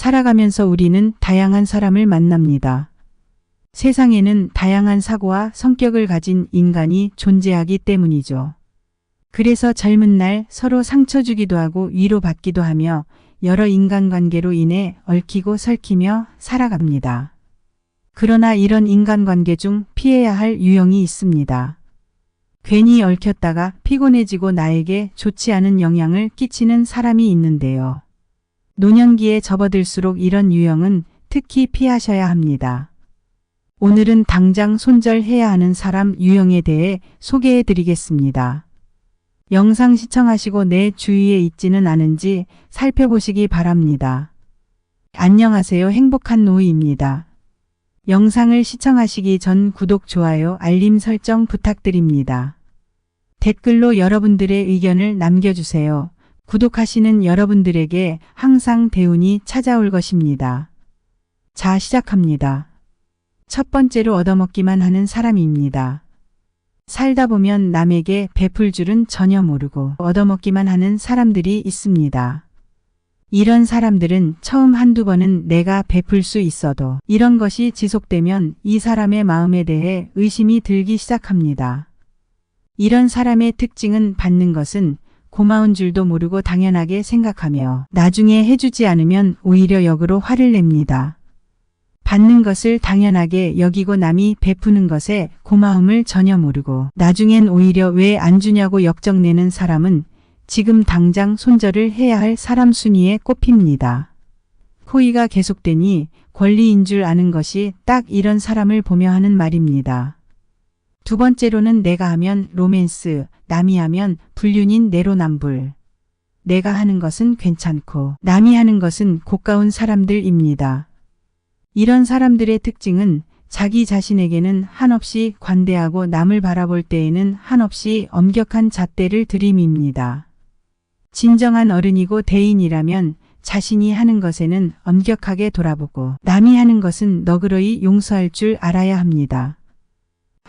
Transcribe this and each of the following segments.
살아가면서 우리는 다양한 사람을 만납니다. 세상에는 다양한 사고와 성격을 가진 인간이 존재하기 때문이죠. 그래서 젊은 날 서로 상처 주기도 하고 위로받기도 하며 여러 인간관계로 인해 얽히고 설키며 살아갑니다. 그러나 이런 인간관계 중 피해야 할 유형이 있습니다. 괜히 얽혔다가 피곤해지고 나에게 좋지 않은 영향을 끼치는 사람이 있는데요. 노년기에 접어들수록 이런 유형은 특히 피하셔야 합니다. 오늘은 당장 손절해야 하는 사람 유형에 대해 소개해 드리겠습니다. 영상 시청하시고 내 주위에 있지는 않은지 살펴보시기 바랍니다. 안녕하세요. 행복한 노이입니다. 영상을 시청하시기 전 구독, 좋아요, 알림 설정 부탁드립니다. 댓글로 여러분들의 의견을 남겨주세요. 구독하시는 여러분들에게 항상 대운이 찾아올 것입니다. 자, 시작합니다. 첫 번째로 얻어먹기만 하는 사람입니다. 살다 보면 남에게 베풀 줄은 전혀 모르고 얻어먹기만 하는 사람들이 있습니다. 이런 사람들은 처음 한두 번은 내가 베풀 수 있어도 이런 것이 지속되면 이 사람의 마음에 대해 의심이 들기 시작합니다. 이런 사람의 특징은 받는 것은 고마운 줄도 모르고 당연하게 생각하며 나중에 해주지 않으면 오히려 역으로 화를 냅니다. 받는 것을 당연하게 여기고 남이 베푸는 것에 고마움을 전혀 모르고 나중엔 오히려 왜 안 주냐고 역정내는 사람은 지금 당장 손절을 해야 할 사람 순위에 꼽힙니다. 호의가 계속되니 권리인 줄 아는 것이 딱 이런 사람을 보며 하는 말입니다. 두 번째로는 내가 하면 로맨스, 남이 하면 불륜인 내로남불. 내가 하는 것은 괜찮고 남이 하는 것은 고가운 사람들입니다. 이런 사람들의 특징은 자기 자신에게는 한없이 관대하고 남을 바라볼 때에는 한없이 엄격한 잣대를 들임입니다. 진정한 어른이고 대인이라면 자신이 하는 것에는 엄격하게 돌아보고 남이 하는 것은 너그러이 용서할 줄 알아야 합니다.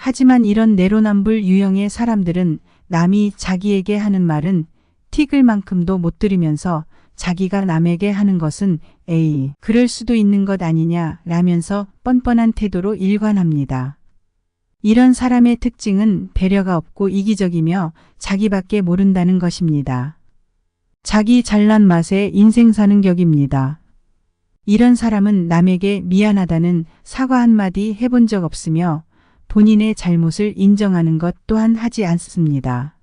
하지만 이런 내로남불 유형의 사람들은 남이 자기에게 하는 말은 틱을 만큼도 못 들으면서 자기가 남에게 하는 것은 에이, 그럴 수도 있는 것 아니냐 라면서 뻔뻔한 태도로 일관합니다. 이런 사람의 특징은 배려가 없고 이기적이며 자기밖에 모른다는 것입니다. 자기 잘난 맛에 인생 사는 격입니다. 이런 사람은 남에게 미안하다는 사과 한마디 해본 적 없으며 본인의 잘못을 인정하는 것 또한 하지 않습니다.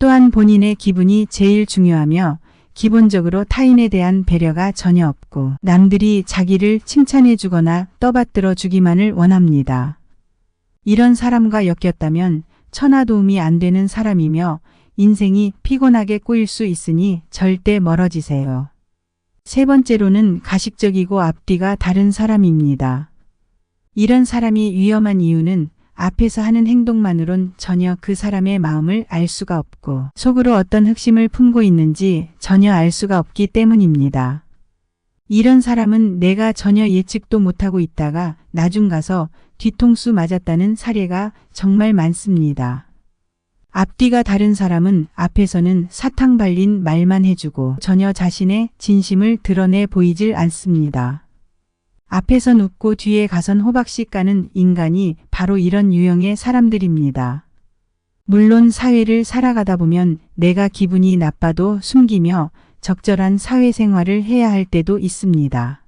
또한 본인의 기분이 제일 중요하며 기본적으로 타인에 대한 배려가 전혀 없고 남들이 자기를 칭찬해 주거나 떠받들어 주기만을 원합니다. 이런 사람과 엮였다면 천하 도움이 안 되는 사람이며 인생이 피곤하게 꼬일 수 있으니 절대 멀어지세요. 세 번째로는 가식적이고 앞뒤가 다른 사람입니다. 이런 사람이 위험한 이유는 앞에서 하는 행동만으론 전혀 그 사람의 마음을 알 수가 없고 속으로 어떤 흑심을 품고 있는지 전혀 알 수가 없기 때문입니다. 이런 사람은 내가 전혀 예측도 못하고 있다가 나중 가서 뒤통수 맞았다는 사례가 정말 많습니다. 앞뒤가 다른 사람은 앞에서는 사탕 발린 말만 해주고 전혀 자신의 진심을 드러내 보이질 않습니다. 앞에선 웃고 뒤에 가선 호박씨 까는 인간이 바로 이런 유형의 사람들입니다. 물론 사회를 살아가다 보면 내가 기분이 나빠도 숨기며 적절한 사회생활을 해야 할 때도 있습니다.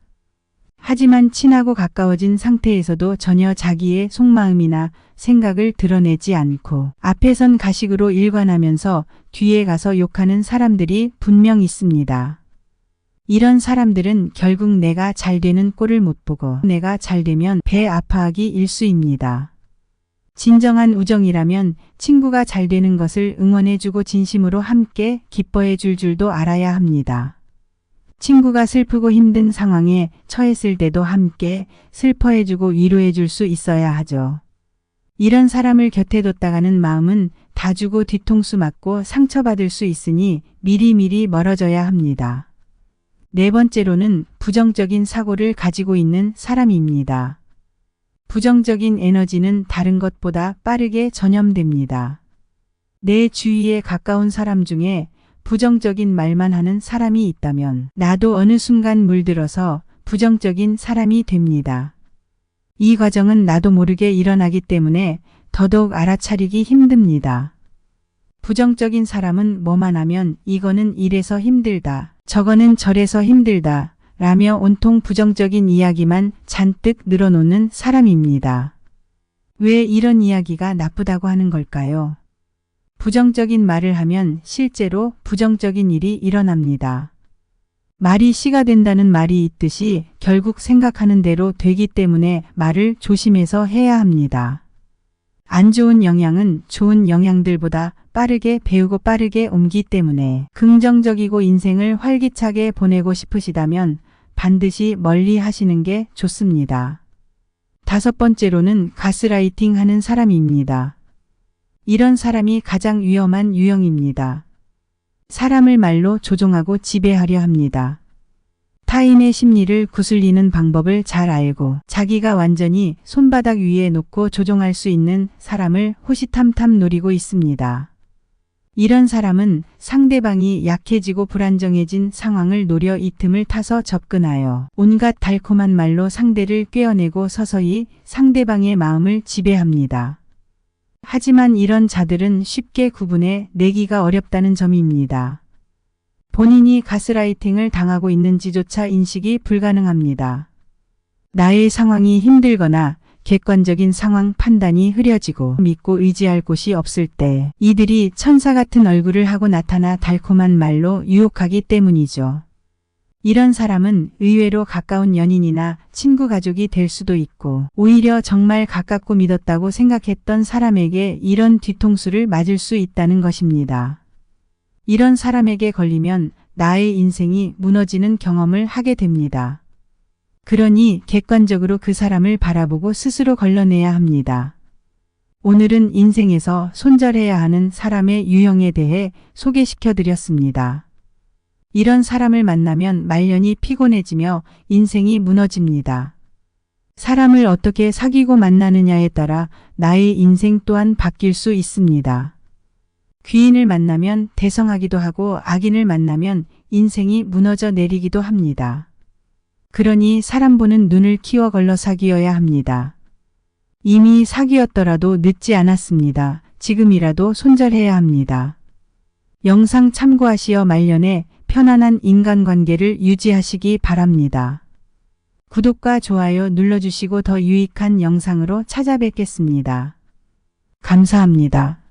하지만 친하고 가까워진 상태에서도 전혀 자기의 속마음이나 생각을 드러내지 않고 앞에선 가식으로 일관하면서 뒤에 가서 욕하는 사람들이 분명 있습니다. 이런 사람들은 결국 내가 잘 되는 꼴을 못 보고 내가 잘 되면 배 아파하기 일수입니다. 진정한 우정이라면 친구가 잘 되는 것을 응원해주고 진심으로 함께 기뻐해 줄 줄도 알아야 합니다. 친구가 슬프고 힘든 상황에 처했을 때도 함께 슬퍼해주고 위로해 줄 수 있어야 하죠. 이런 사람을 곁에 뒀다가는 마음은 다 주고 뒤통수 맞고 상처받을 수 있으니 미리미리 멀어져야 합니다. 네 번째로는 부정적인 사고를 가지고 있는 사람입니다. 부정적인 에너지는 다른 것보다 빠르게 전염됩니다. 내 주위에 가까운 사람 중에 부정적인 말만 하는 사람이 있다면 나도 어느 순간 물들어서 부정적인 사람이 됩니다. 이 과정은 나도 모르게 일어나기 때문에 더더욱 알아차리기 힘듭니다. 부정적인 사람은 뭐만 하면 이거는 이래서 힘들다, 저거는 저래서 힘들다, 라며 온통 부정적인 이야기만 잔뜩 늘어놓는 사람입니다. 왜 이런 이야기가 나쁘다고 하는 걸까요? 부정적인 말을 하면 실제로 부정적인 일이 일어납니다. 말이 씨가 된다는 말이 있듯이 결국 생각하는 대로 되기 때문에 말을 조심해서 해야 합니다. 안 좋은 영향은 좋은 영향들보다 빠르게 배우고 빠르게 옮기 때문에 긍정적이고 인생을 활기차게 보내고 싶으시다면 반드시 멀리 하시는 게 좋습니다. 다섯 번째로는 가스라이팅 하는 사람입니다. 이런 사람이 가장 위험한 유형입니다. 사람을 말로 조종하고 지배하려 합니다. 타인의 심리를 구슬리는 방법을 잘 알고 자기가 완전히 손바닥 위에 놓고 조종할 수 있는 사람을 호시탐탐 노리고 있습니다. 이런 사람은 상대방이 약해지고 불안정해진 상황을 노려 이 틈을 타서 접근하여 온갖 달콤한 말로 상대를 꿰어내고 서서히 상대방의 마음을 지배합니다. 하지만 이런 자들은 쉽게 구분해 내기가 어렵다는 점입니다. 본인이 가스라이팅을 당하고 있는지조차 인식이 불가능합니다. 나의 상황이 힘들거나 객관적인 상황 판단이 흐려지고 믿고 의지할 곳이 없을 때 이들이 천사 같은 얼굴을 하고 나타나 달콤한 말로 유혹하기 때문이죠. 이런 사람은 의외로 가까운 연인이나 친구 가족이 될 수도 있고 오히려 정말 가깝고 믿었다고 생각했던 사람에게 이런 뒤통수를 맞을 수 있다는 것입니다. 이런 사람에게 걸리면 나의 인생이 무너지는 경험을 하게 됩니다. 그러니 객관적으로 그 사람을 바라보고 스스로 걸러내야 합니다. 오늘은 인생에서 손절해야 하는 사람의 유형에 대해 소개시켜 드렸습니다. 이런 사람을 만나면 말년이 피곤해지며 인생이 무너집니다. 사람을 어떻게 사귀고 만나느냐에 따라 나의 인생 또한 바뀔 수 있습니다. 귀인을 만나면 대성하기도 하고 악인을 만나면 인생이 무너져 내리기도 합니다. 그러니 사람 보는 눈을 키워 걸러 사귀어야 합니다. 이미 사귀었더라도 늦지 않았습니다. 지금이라도 손절해야 합니다. 영상 참고하시어 말년에 편안한 인간관계를 유지하시기 바랍니다. 구독과 좋아요 눌러주시고 더 유익한 영상으로 찾아뵙겠습니다. 감사합니다.